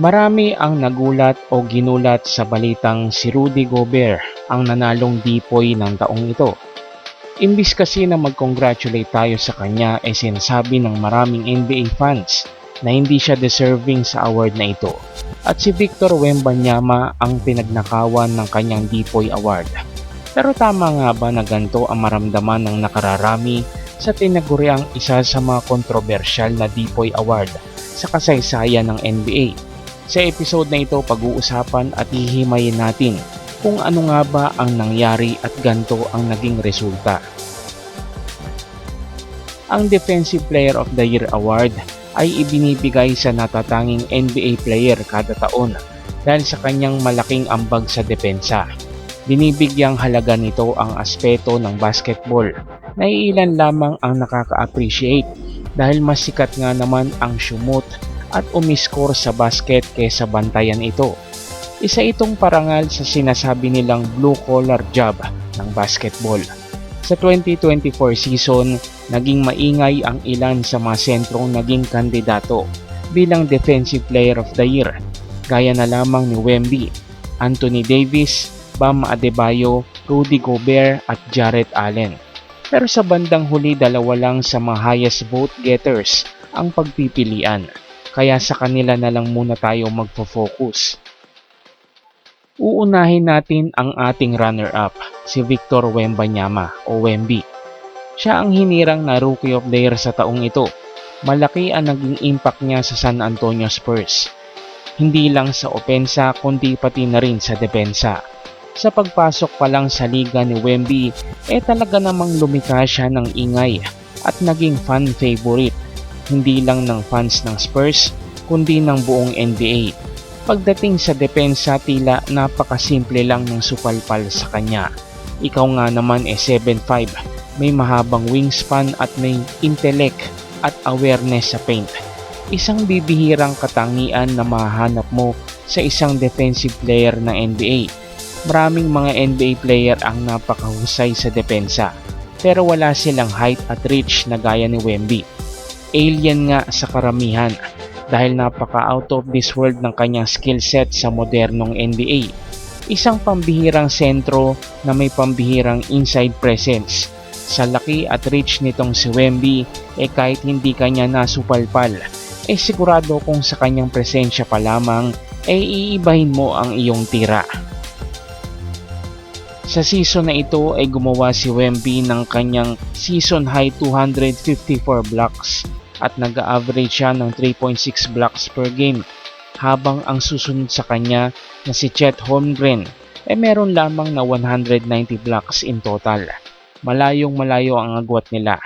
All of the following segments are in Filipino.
Marami ang nagulat o ginulat sa balitang si Rudy Gobert ang nanalong dipoy ng taong ito. Imbis kasi na mag-congratulate tayo sa kanya ay sinasabi ng maraming NBA fans na hindi siya deserving sa award na ito. At si Victor Wembanyama ang pinagnakawan ng kanyang Dipoy Award. Pero tama nga ba na ganito ang maramdaman ng nakararami sa tinaguriang isa sa mga kontrobersyal na Dipoy Award sa kasaysayan ng NBA? Sa episode na ito pag-uusapan at hihimayin natin kung ano nga ba ang nangyari at ganto ang naging resulta. Ang Defensive Player of the Year Award ay ibinibigay sa natatanging NBA player kada taon dahil sa kanyang malaking ambag sa depensa. Binibigyang halaga nito ang aspeto ng basketball na iilan lamang ang nakaka-appreciate dahil mas sikat nga naman ang shumot at umiskor sa basket kaysa bantayan ito. Isa itong parangal sa sinasabi nilang blue collar job ng basketball. Sa 2024 season, naging maingay ang ilan sa mga sentrong naging kandidato bilang Defensive Player of the Year, gaya na lamang ni Wemby, Anthony Davis, Bam Adebayo, Rudy Gobert at Jarrett Allen. Pero sa bandang huli dalawa lang sa mga highest vote getters ang pagpipilian, kaya sa kanila na lang muna tayo magfo-focus. Uunahin natin ang ating runner-up, si Victor Wembanyama o Wemby. Siya ang hinirang na Rookie of the Year sa taong ito. Malaki ang naging impact niya sa San Antonio Spurs. Hindi lang sa opensa kundi pati na rin sa depensa. Sa pagpasok pa lang sa liga ni Wemby, eh talaga namang lumika siya ng ingay at naging fan favorite. Hindi lang ng fans ng Spurs, kundi ng buong NBA. Pagdating sa depensa tila napakasimple lang ng supalpal sa kanya. Ikaw nga naman eh 7'5", may mahabang wingspan at may intellect at awareness sa paint. Isang bibihirang katangian na mahanap mo sa isang defensive player ng NBA. Maraming mga NBA player ang napakahusay sa depensa pero wala silang height at reach na gaya ni Wemby. Alien nga sa karamihan dahil napaka out of this world ng kanyang skill set sa modernong NBA. Isang pambihirang sentro na may pambihirang inside presence. Sa laki at reach nitong si Wemby, eh kahit hindi kanya nasupalpal, eh sigurado kung sa kanyang presensya pa lamang, eh iibahin mo ang iyong tira. Sa season na ito ay gumawa si Wemby ng kanyang season high 254 blocks at nag-average siya ng 3.6 blocks per game habang ang susunod sa kanya na si Chet Holmgren ay meron lamang na 190 blocks in total. Malayong malayo ang agwat nila.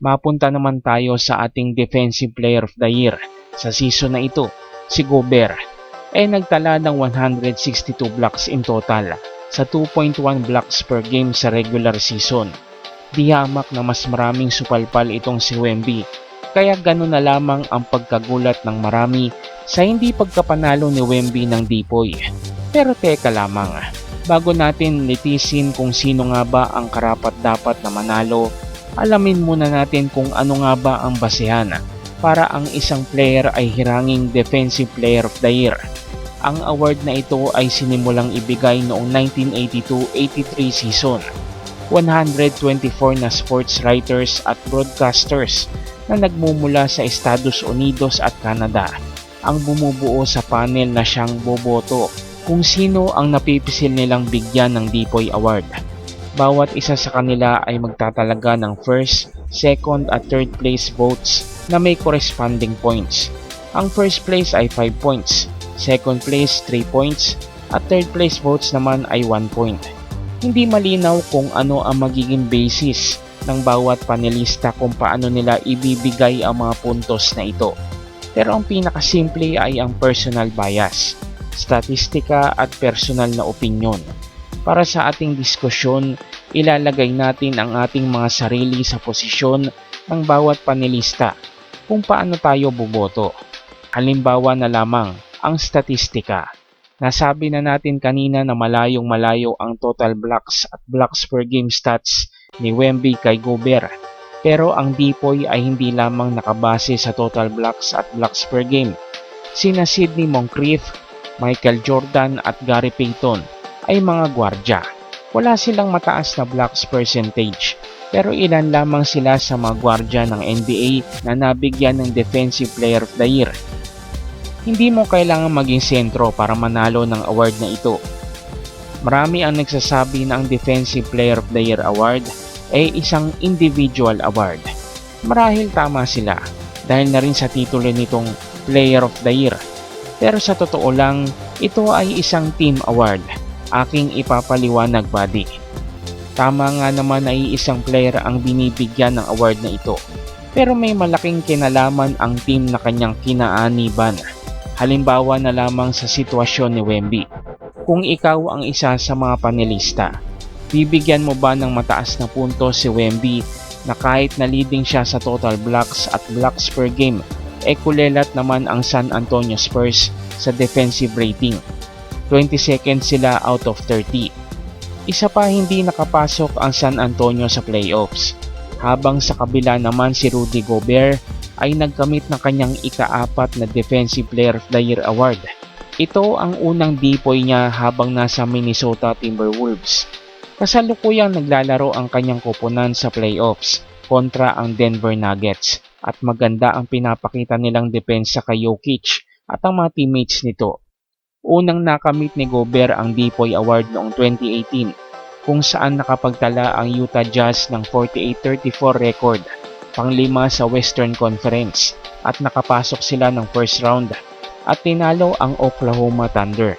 Mapunta naman tayo sa ating Defensive Player of the Year sa season na ito, si Gobert ay nagtala ng 162 blocks in total sa 2.1 blocks per game sa regular season. Di hamak na mas maraming supalpal itong si Wemby kaya gano'n na lamang ang pagkagulat ng marami sa hindi pagkapanalo ni Wemby ng Dipoy. Pero teka lamang, bago natin litisin kung sino nga ba ang karapat dapat na manalo, alamin muna natin kung ano nga ba ang basehan para ang isang player ay hiranging Defensive Player of the Year. Ang award na ito ay sinimulang ibigay noong 1982-83 season. 124 na sports writers at broadcasters na nagmumula sa Estados Unidos at Canada ang bumubuo sa panel na siyang boboto kung sino ang napipisil nilang bigyan ng Dipoy Award. Bawat isa sa kanila ay magtatalaga ng first, second at third place votes na may corresponding points. Ang first place ay 5 points, second place 3 points, at third place votes naman ay 1 point. Hindi malinaw kung ano ang magiging basis ng bawat panelista kung paano nila ibibigay ang mga puntos na ito. Pero ang pinakasimple ay ang personal bias, statistika at personal na opinyon. Para sa ating diskusyon, ilalagay natin ang ating mga sarili sa posisyon ng bawat panelista kung paano tayo boboto. Halimbawa na lamang ang statistika. Nasabi na natin kanina na malayong malayo ang total blocks at blocks per game stats ni Wemby kay Gobert. Pero ang Dipoy ay hindi lamang nakabase sa total blocks at blocks per game, sina Sidney Moncrief, Michael Jordan at Gary Payton ay mga gwardya. Wala silang mataas na blocks percentage pero ilan lamang sila sa mga gwardya ng NBA na nabigyan ng Defensive Player of the Year. Hindi mo kailangan maging sentro para manalo ng award na ito. Marami ang nagsasabi na ang Defensive Player of the Year award ay isang individual award. Marahil tama sila dahil na rin sa titulo nitong Player of the Year. Pero sa totoo lang, ito ay isang team award. Aking ipapaliwanag buddy. Tama nga naman ay isang player ang binibigyan ng award na ito. Pero may malaking kinalaman ang team na kanyang kinaaniban. Halimbawa na lamang sa sitwasyon ni Wemby. Kung ikaw ang isa sa mga panelista, bibigyan mo ba ng mataas na punto si Wemby na kahit na leading siya sa total blocks at blocks per game, e kulelat naman ang San Antonio Spurs sa defensive rating. 20 seconds sila out of 30. Isa pa hindi nakapasok ang San Antonio sa playoffs, habang sa kabila naman si Rudy Gobert ay nagkamit ng kanyang ikaapat na Defensive Player of the Year award. Ito ang unang dipoy niya habang nasa Minnesota Timberwolves. Kasalukuyang naglalaro ang kanyang koponan sa playoffs kontra ang Denver Nuggets at maganda ang pinapakita nilang depensa kay Jokic at ang mga teammates nito. Unang nakamit ni Gobert ang Dipoy Award noong 2018 kung saan nakapagtala ang Utah Jazz ng 48-34 record, panglima sa Western Conference at nakapasok sila ng first round at tinalo ang Oklahoma Thunder.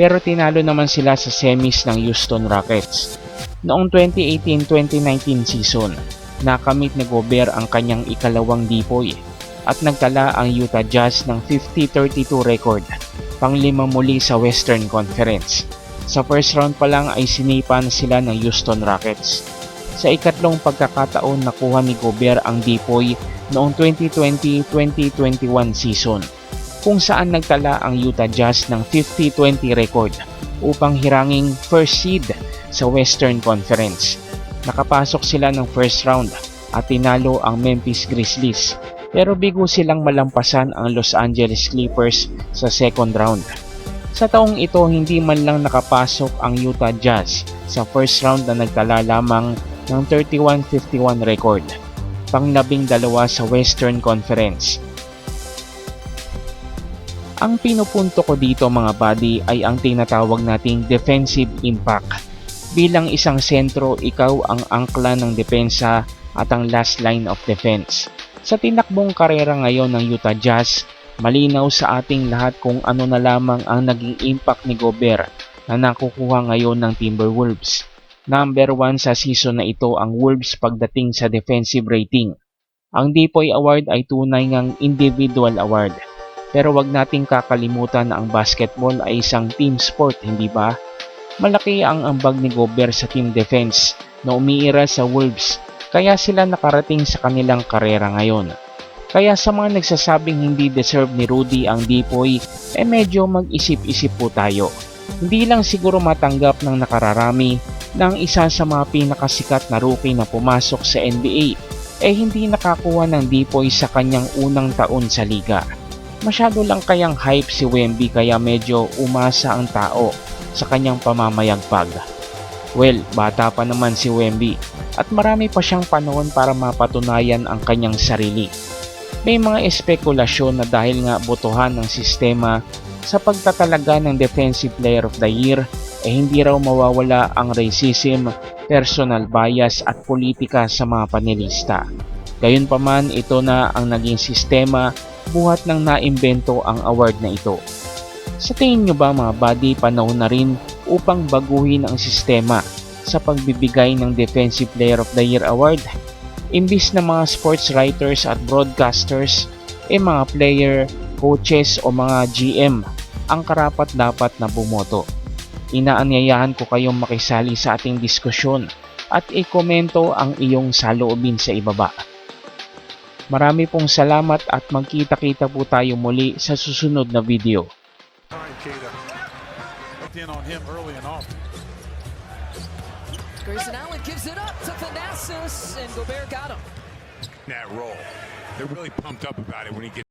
Pero tinalo naman sila sa semis ng Houston Rockets. Noong 2018-2019 season, nakamit ni Gobert ang kanyang ikalawang dipoy at nagtala ang Utah Jazz ng 50-32 record, panglima muli sa Western Conference. Sa first round pa lang ay sinipan sila ng Houston Rockets. Sa ikatlong pagkakataon nakuha ni Gobert ang dipoy noong 2020-2021 season kung saan nagtala ang Utah Jazz ng 50-20 record upang hiranging first seed sa Western Conference. Nakapasok sila ng first round at tinalo ang Memphis Grizzlies pero bigo silang malampasan ang Los Angeles Clippers sa second round. Sa taong ito hindi man lang nakapasok ang Utah Jazz sa first round na nagtala lamang ng 31-51 record, panglabing dalawa sa Western Conference. Ang pinupunto ko dito mga buddy ay ang tinatawag nating defensive impact. Bilang isang sentro, ikaw ang angkla ng depensa at ang last line of defense. Sa tinakbong karera ngayon ng Utah Jazz, malinaw sa ating lahat kung ano na lamang ang naging impact ni Gobert na nakukuha ngayon ng Timberwolves. Number 1 sa season na ito ang Wolves pagdating sa defensive rating. Ang Dipoy Award ay tunay ngang individual award. Pero wag nating kakalimutan na ang basketball ay isang team sport, hindi ba? Malaki ang ambag ni Gobert sa team defense na umiira sa Wolves kaya sila nakarating sa kanilang karera ngayon. Kaya sa mga nagsasabing hindi deserve ni Rudy ang Dipoy, eh medyo mag-isip-isip po tayo. Hindi lang siguro matanggap ng nakararami ng isa sa mga pinakasikat na rookie na pumasok sa NBA eh hindi nakakuha ng Dipoy sa kanyang unang taon sa liga. Masyado lang kayang hype si Wemby kaya medyo umasa ang tao sa kanyang pamamayagpag. Well, bata pa naman si Wemby at marami pa siyang panahon para mapatunayan ang kanyang sarili. May mga espekulasyon na dahil nga botohan ng sistema sa pagtatalaga ng Defensive Player of the Year eh hindi raw mawawala ang racism, personal bias at politika sa mga panelista. Gayunpaman ito na ang naging sistema buhat ng naimbento ang award na ito. Sa tingin nyo ba mga buddy panahon na rin upang baguhin ang sistema sa pagbibigay ng Defensive Player of the Year Award? Imbis na mga sports writers at broadcasters, eh mga player, coaches o mga GM ang karapat dapat na bumoto. Inaanyayahan ko kayong makisali sa ating diskusyon at ikomento ang iyong saloobin sa ibaba. Marami pong salamat at magkita-kita po tayo muli sa susunod na video. Grayson Allen gives it up to Thanasis, and Gobert got him. that role. They're really pumped up about it when he gets